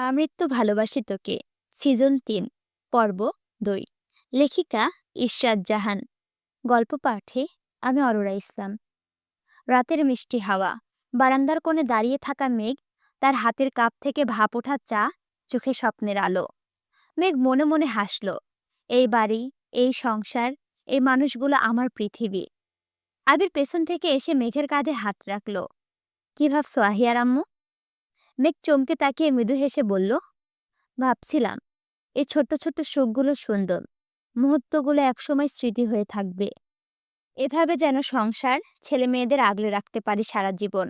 আমৃত্যু ভালোবাসি তোকে, সিজন তিন, পর্ব দুই। লেখিকা ইশরাত জাহান। গল্প পাঠে আমি অরোরা ইসলাম। রাতের মিষ্টি হাওয়া। বারান্দার কোণে দাঁড়িয়ে থাকা মেঘ তার হাতের কাপ থেকে ভাপ ওঠা চা চোখে স্বপ্নের আলো। মেঘ মনে মনে হাসল, এই বাড়ি, এই সংসার, এই মানুষগুলো আমার পৃথিবী। আবির পেছন থেকে এসে মেঘের কাঁধে হাত রাখল। কি ভাবছ আহিয়ার আম্মু? মেঘ চমকে তাকিয়ে মৃদু হেসে বলল, ভাবছিলাম, এই ছোট্ট ছোট্ট সুখগুলো সুন্দর। মুহূর্তগুলো একসময় স্মৃতি হয়ে থাকবে। এভাবে যেন সংসার ছেলে মেয়েদের আগলে রাখতে পারি সারা জীবন।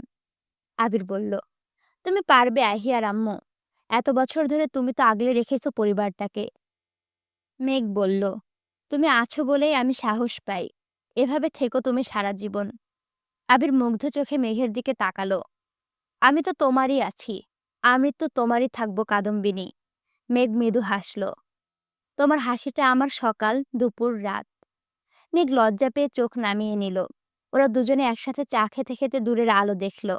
আবির বলল, তুমি পারবে আহিয়ার আম্মু এত বছর ধরে তুমি তো আগলে রেখেছো পরিবারটাকে। মেঘ বলল, তুমি আছো বলেই আমি সাহস পাই। এভাবে থেকো তুমি সারা জীবন। আবির মুগ্ধ চোখে মেঘের দিকে তাকালো, আমি তো তোমারই আছি। আমৃত্যু তোমারই থাকব কাদম্বিনী। মেঘ মৃদু হাসল। তোমার হাসিটা আমার সকাল, দুপুর, রাত। মেঘ লজ্জা পেয়ে চোখ নামিয়ে নিল। ওরা দুজনে একসাথে চা খেতে খেতে দূরের আলো দেখল।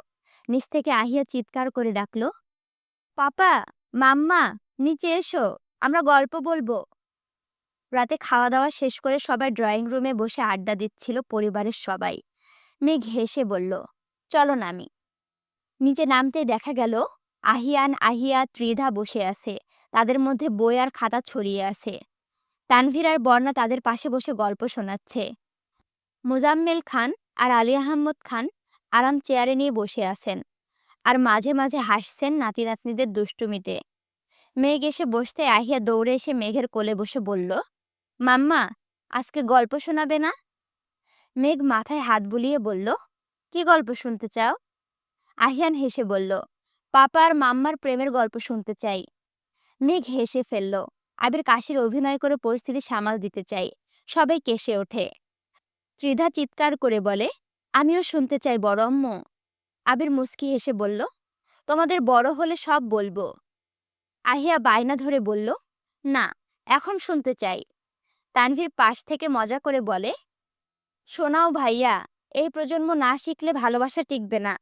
নিচ থেকে আহিয়া চিৎকার করে ডাকলো, পাপা, মাম্মা, নিচে এসো, আমরা গল্প বলব। রাতে খাওয়া দাওয়া শেষ করে সবাই ড্রয়িং রুমে বসে আড্ডা দিচ্ছিল পরিবারের সবাই। মেঘ হেসে বলল, চলো নামি। নিচে নামতেই দেখা গেল আহিয়ান, আহিয়া, ত্রিধা বসে আছে। তাদের মধ্যে বই আর খাতা ছড়িয়ে আছে। তানভীর আর বর্ণা তাদের পাশে বসে গল্প শোনাচ্ছে। মুজাম্মেল খান আর আলী আহম্মদ খান আরাম চেয়ারে নিয়ে বসে আছেন আর মাঝে মাঝে হাসছেন নাতি নাতনিদের দুষ্টুমিতে। মেঘ এসে বসতে আহিয়া দৌড়ে এসে মেঘের কোলে বসে বলল, মাম্মা, আজকে গল্প শোনাবে না? মেঘ মাথায় হাত বুলিয়ে বলল, কি গল্প শুনতে চাও? আহিয়ান হেসে বলল পাপা আর মাম্মার প্রেমের গল্প শুনতে চাই। মেঘ হেসে ফেলল, আবির কাশির অভিনয় করে পরিস্থিতি সামাল দিতে চাই। সবাই কেসে ওঠে। ত্রিধা চিৎকার করে বলে, আমিও শুনতে চাই বড় আবির মুস্কি হেসে বলল, তোমাদের বড় হলে সব বলব। আহিয়া বায়না ধরে বলল, না, এখন শুনতে চাই। তানভীর পাশ থেকে মজা করে বলে, শোনাও ভাইয়া, এই প্রজন্ম না শিখলে ভালোবাসা টিকবে না।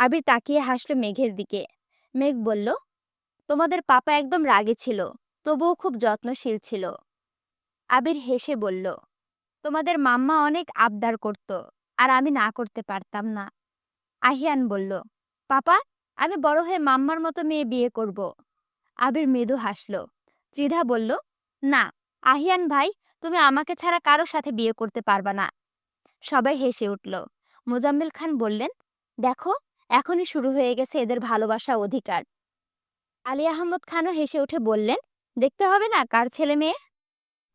আবির তাকিয়ে হাসল মেঘের দিকে। মেঘ বলল, তোমাদের পাপা একদম রাগে ছিল, তবুও খুব যত্নশীল ছিল। আবির হেসে বলল, তোমাদের মাম্মা অনেক আবদার করত, আর আমি না করতে পারতাম না। আহিয়ান বলল, পাপা, আমি বড় হয়ে মাম্মার মতো মেয়ে বিয়ে করব। আবির মৃদু হাসল। ত্রিধা বলল, না, আহিয়ান ভাই, তুমি আমাকে ছাড়া কারও সাথে বিয়ে করতে পারবা না। সবাই হেসে উঠল। মোজাম্মেল খান বললেন, দেখো এখনই শুরু হয়ে গেছে এদের ভালোবাসা অধিকার। আলী আহমদ খানও হেসে উঠে বললেন, দেখতে হবে না কার ছেলে মেয়ে?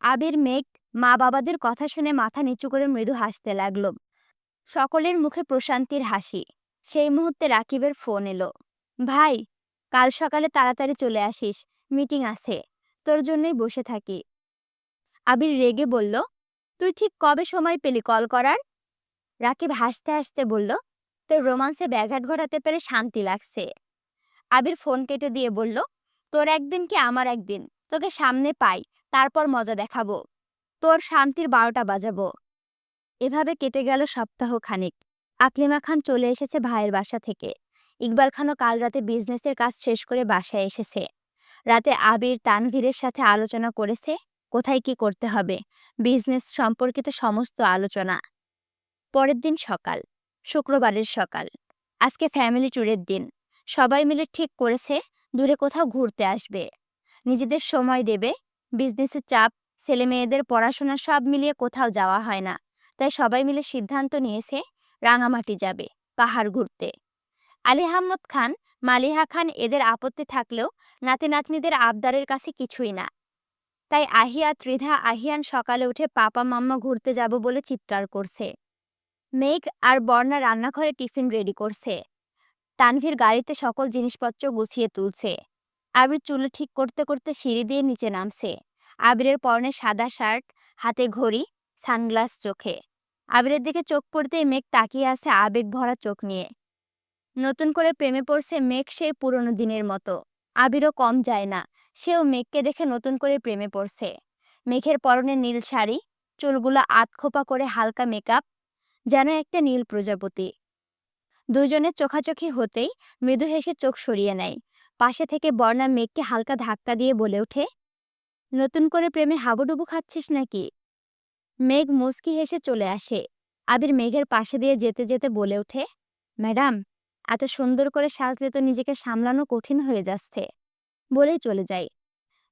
আবির মেঘ মা বাবাদের কথা শুনে মাথা নিচু করে মৃদু হাসতে লাগল। সকলের মুখে প্রশান্তির হাসি। সেই মুহূর্তে রাকিবের ফোন এলো, ভাই, কাল সকালে তাড়াতাড়ি চলে আসিস, মিটিং আছে, তোর জন্যই বসে থাকি। আবির রেগে বলল, তুই ঠিক কবে সময় পেলি কল করার? রাকিব হাসতে হাসতে বলল তোর রোমান্সে ব্যাঘাট ঘটাতে পেরে শান্তি লাগছে। আবির ফোন কেটে দিয়ে বলল, তোর একদিন কি আমার একদিন? তোকে সামনে পাই, তারপর মজা দেখাবো। তোর শান্তির বারোটা বাজাবো। এভাবে কেটে গেল সপ্তাহ খানিক আকলিমা খান চলে এসেছে ভাইয়ের বাসা থেকে। ইকবাল খানও কাল রাতে বিজনেসের কাজ শেষ করে বাসায় এসেছে। রাতে আবির তানভীরের সাথে আলোচনা করেছে, কোথায় কি করতে হবে, বিজনেস সম্পর্কিত সমস্ত আলোচনা। পরের দিন সকাল। শুক্রবারের সকাল। আজকে ফ্যামিলি ট্যুরের দিন। সবাই মিলে ঠিক করেছে দূরে কোথাও ঘুরতে আসবে। নিজেদের সময় দেবে। বিজনেসের চাপ ছেলে মেয়েদের পড়াশোনা সব মিলিয়ে কোথাও যাওয়া হয় না। তাই সবাই মিলে সিদ্ধান্ত নিয়েছে রাঙামাটি যাবে, পাহাড় ঘুরতে। আলী আহমদ খান, মালিহা খান এদের আপত্তি থাকলেও নাতি নাতনিদের আবদারের কাছে কিছুই না। তাই আহিয়া, ত্রিধা, আহিয়ান সকালে উঠে পাপা, মাম্মা ঘুরতে যাব বলে চিৎকার করছে। মেঘ আর বর্ণা রান্নাঘরে টিফিন রেডি করছে। তানভীর গাড়িতে সকল জিনিসপত্র গুছিয়ে তুলছে। আবির চুলো ঠিক করতে করতে সিঁড়ি দিয়ে নিচে নামছে। আবিরের পরনে সাদা শার্ট, হাতে ঘড়ি, সানগ্লাস চোখে। আবিরের দিকে চোখ পড়তেই মেঘ তাকিয়ে আছে আবেগ ভরা চোখ নিয়ে। নতুন করে প্রেমে পড়ছে মেঘ সেই পুরনো দিনের মতো। আবিরও কম যায় না, সেও মেঘকে দেখে নতুন করে প্রেমে পড়ছে। মেঘের পরনে নীল শাড়ি, চুলগুলো আতখোপা করে হালকা মেকআপ যেন একটা নীল প্রজাপতি। দুজনের চোখাচোখি হতেই মৃদু হেসে চোখ সরিয়ে নেয়। পাশে থেকে বর্ণা মেঘকে হালকা ধাক্কা দিয়ে বলে ওঠে, নতুন করে প্রেমে হাবুডুবু খাচ্ছিস নাকি? মেঘ মুচকি হেসে চলে আসে। আবির মেঘের পাশে দিয়ে যেতে যেতে বলে ওঠে, ম্যাডাম, এত সুন্দর করে সাজলে তো নিজেকে সামলানো কঠিন হয়ে যাচ্ছে। বলেই চলে যায়।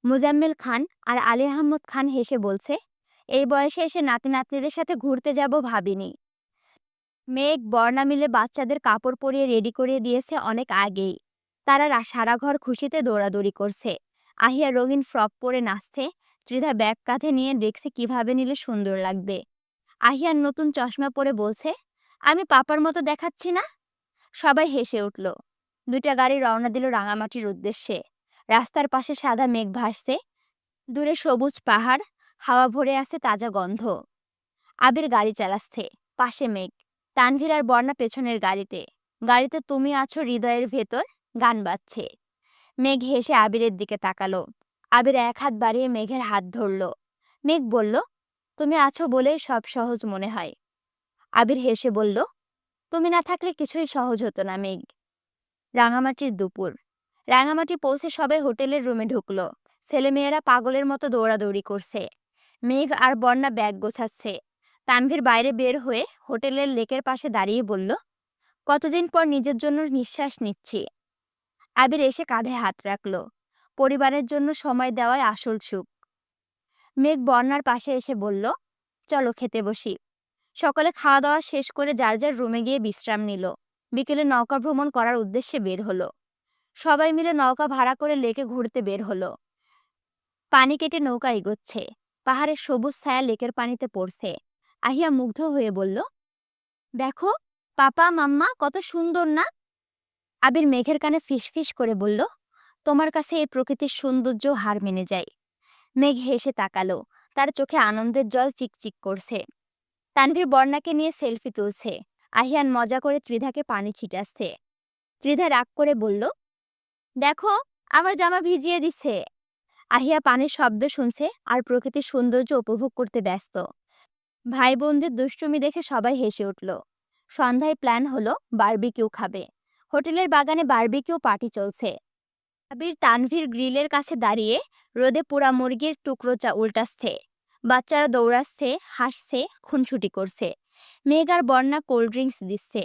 মুজাম্মেল খান আর আলী আহমদ খান হেসে বলছে, এই বয়সে এসে নাতি নাতনিদের সাথে ঘুরতে যাব ভাবিনি। মেঘ বর্ণা মিলে বাচ্চাদের কাপড় পরিয়ে রেডি করিয়ে দিয়েছে অনেক আগেই। তারা সারা ঘর খুশিতে দৌড়াদৌড়ি করছে। আহিয়া রঙিন ফ্রক পরে নাচছে। ত্রিধা ব্যাগ কাঁধে নিয়ে দেখছে কীভাবে নিলে সুন্দর লাগবে। আহিয়ার নতুন চশমা পরে বলছে, আমি পাপার মতো দেখাচ্ছি না? সবাই হেসে উঠল। দুইটা গাড়ি রওনা দিল রাঙামাটির উদ্দেশ্যে। রাস্তার পাশে সাদা মেঘ ভাসছে। দূরে সবুজ পাহাড়, হাওয়া ভরে আছে তাজা গন্ধ। আবির গাড়ি চালাচ্ছে। পাশে মেঘ। তানভীর আর বর্ণা পেছনের গাড়িতে। গাড়িতে তুমি আছো হৃদয়ের ভেতর, গান বাজছে। মেঘ হেসে আবিরের দিকে তাকালো। আবির এক হাত বাড়িয়ে মেঘের হাত ধরল। মেঘ বলল, তুমি আছো বলেই সব সহজ মনে হয়। আবির হেসে বলল, তুমি না থাকলে কিছুই সহজ হতো না মেঘ। রাঙামাটির দুপুর। রাঙামাটি পৌঁছে সবাই হোটেলের রুমে ঢুকল। ছেলেমেয়েরা পাগলের মতো দৌড়াদৌড়ি করছে। মেঘ আর বন্যা ব্যাগ গোছাচ্ছে। তানভীর বাইরে বের হয়ে হোটেলের লেকের পাশে দাঁড়িয়ে বলল, কতদিন পর নিজের জন্য নিঃশ্বাস নিচ্ছি? আবির এসে কাঁধে হাত রাখল, পরিবারের জন্য সময় দেওয়াই আসল সুখ। মেঘ বর্ণার পাশে এসে বলল, চলো খেতে বসি। সকালে খাওয়া দাওয়া শেষ করে যার যার রুমে গিয়ে বিশ্রাম নিল। বিকেলে নৌকা ভ্রমণ করার উদ্দেশ্যে বের হলো। সবাই মিলে নৌকা ভাড়া করে লেকে ঘুরতে বের হলো। পানি কেটে নৌকা এগোচ্ছে। পাহাড়ের সবুজ ছায়া লেকের পানিতে পড়ছে। আহিয়া মুগ্ধ হয়ে বলল, দেখো, পাপা, মাম্মা কত সুন্দর না? আবির মেঘের কানে ফিসফিস করে বলল, তোমার কাছে এই প্রকৃতির সৌন্দর্য হার মেনে যায় মেঘ হেসে তাকালো, তার চোখে আনন্দের জল চিকচিক করছে। তানভীর বর্ণাকে নিয়ে সেলফি তুলছে। আহিয়ান মজা করে ত্রিধাকে পানি ছিটাচ্ছে। ত্রিধা রাগ করে বলল, দেখো, আমার জামা ভিজিয়ে দিছে আহিয়া পানির শব্দ শুনছে আর প্রকৃতির সৌন্দর্য উপভোগ করতে ব্যস্ত। ভাই বোনদের দুষ্টুমি দেখে সবাই হেসে উঠল। সন্ধ্যায় প্ল্যান হলো বারবিকিউ খাবে। হোটেলের বাগানে বারবিকিউ পার্টি চলছে। আবির তানভীর গ্রিলের কাছে দাঁড়িয়ে রোদে পোড়া মুরগির টুকরো চা উল্টাচ্ছে। বাচ্চারা দৌড়াচ্ছে, হাসছে, খুনসুটি করছে। মেঘ আর বন্যা কোল্ড ড্রিঙ্কস দিচ্ছে।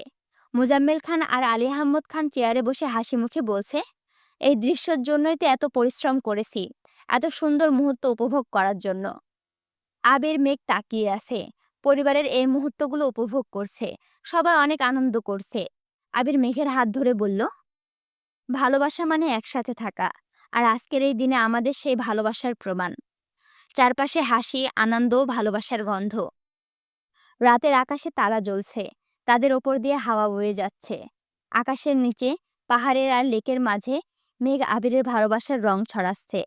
মুজাম্মেল খান আর আলী আহমদ খান চেয়ারে বসে হাসি মুখে বলছে, এই দৃশ্যের জন্যই তো এত পরিশ্রম করেছি, এত সুন্দর মুহূর্ত উপভোগ করার জন্য। আবির মেঘ তাকিয়ে আছে। পরিবারের এই মুহূর্তগুলো উপভোগ করছে। সবাই অনেক আনন্দ করছে। আবির মেঘের হাত ধরে বলল, ভালোবাসা মানে একসাথে থাকা। আর আজকের এই দিনে আমাদের সেই ভালোবাসার প্রমাণ। চারপাশে হাসি, আনন্দ, ভালোবাসার গন্ধ। রাতের আকাশে তারা জ্বলছে। তাদের ওপর দিয়ে হাওয়া বয়ে যাচ্ছে। আকাশের নিচে, পাহাড়ের আর লেকের মাঝে মেঘ আবিরের ভালোবাসার রং ছড়াচ্ছে।